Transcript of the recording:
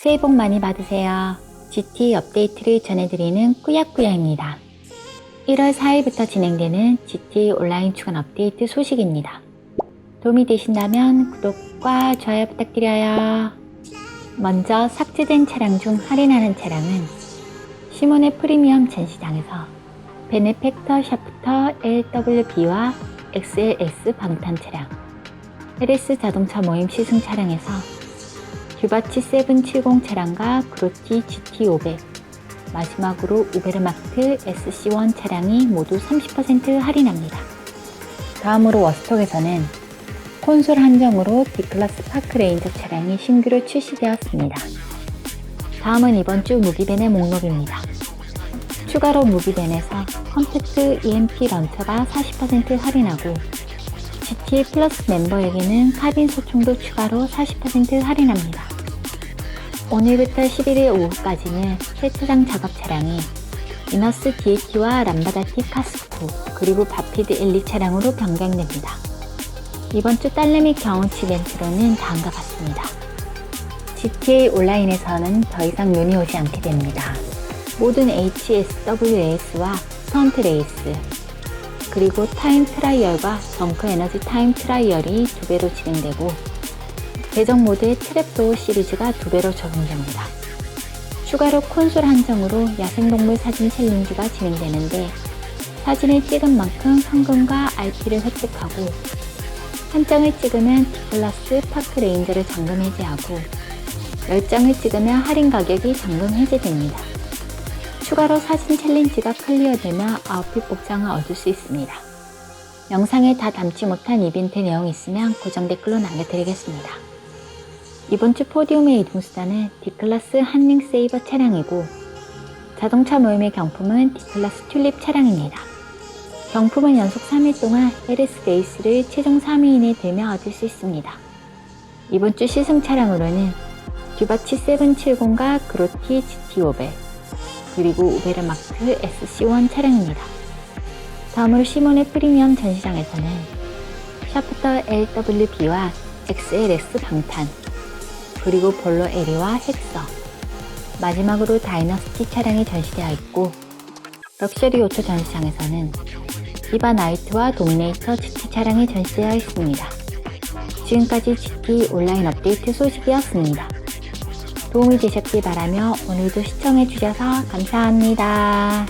새해 복 많이 받으세요. GT 업데이트를 전해드리는 꾸야꾸야입니다. 1월 4일부터 진행되는 GT 온라인 주간 업데이트 소식입니다. 도움이 되신다면 구독과 좋아요 부탁드려요. 먼저 삭제된 차량 중 할인하는 차량은 시몬의 프리미엄 전시장에서 베네펙터 샤프터 LWB와 XLS 방탄 차량, LS 자동차 모임 시승 차량에서 듀바치 770 차량과 그로티 GT500, 마지막으로 우베르마트 SC1 차량이 모두 30% 할인합니다. 다음으로 워스톡에서는 콘솔 한정으로 D클래스 파크레인저 차량이 신규로 출시되었습니다. 다음은 이번 주 무기벤의 목록입니다. 추가로 무기벤에서 컴팩트 EMP 런처가 40% 할인하고 GTA 플러스 멤버에게는 카빈 소총도 추가로 40% 할인합니다. 오늘부터 11일 오후까지는 세차장 작업 차량이 이너스 DAT와 람바다티 카스코 그리고 바피드 엘리 차량으로 변경됩니다. 이번 주 딸내미 경험치 멘트로는 다음과 같습니다. GTA 온라인에서는 더 이상 눈이 오지 않게 됩니다. 모든 HSWAS와 스턴트 레이스, 그리고 타임 트라이얼과 벙커 에너지 타임 트라이얼이 두 배로 진행되고 대적 모드의 트랩도어 시리즈가 두 배로 적용됩니다. 추가로 콘솔 한정으로 야생동물 사진 챌린지가 진행되는데 사진을 찍은 만큼 현금과 RP를 획득하고 한 장을 찍으면 디플러스 파크 레인저를 잠금 해제하고 10장을 찍으면 할인 가격이 잠금 해제됩니다. 추가로 사진 챌린지가 클리어되면 아웃핏 복장을 얻을 수 있습니다. 영상에 다 담지 못한 이벤트 내용이 있으면 고정 댓글로 남겨드리겠습니다. 이번 주 포디움의 이동수단은 D클래스 한링 세이버 차량이고 자동차 모임의 경품은 D클래스 튤립 차량입니다. 경품은 연속 3일 동안 LS 레이스를 최종 3위인에 되며 얻을 수 있습니다. 이번 주 시승 차량으로는 듀바치 770과 그로티 GT500 그리고 우베르마크 SC1 차량입니다. 다음으로 시몬의 프리미엄 전시장에서는 샤프터 LWB와 XLS 방탄 그리고 볼로 에리와 헥서 마지막으로 다이너스티 차량이 전시되어 있고 럭셔리 오토 전시장에서는 디바 나이트와 도미네이터 GT 차량이 전시되어 있습니다. 지금까지 GT 온라인 업데이트 소식이었습니다. 도움이 되셨길 바라며 오늘도 시청해주셔서 감사합니다.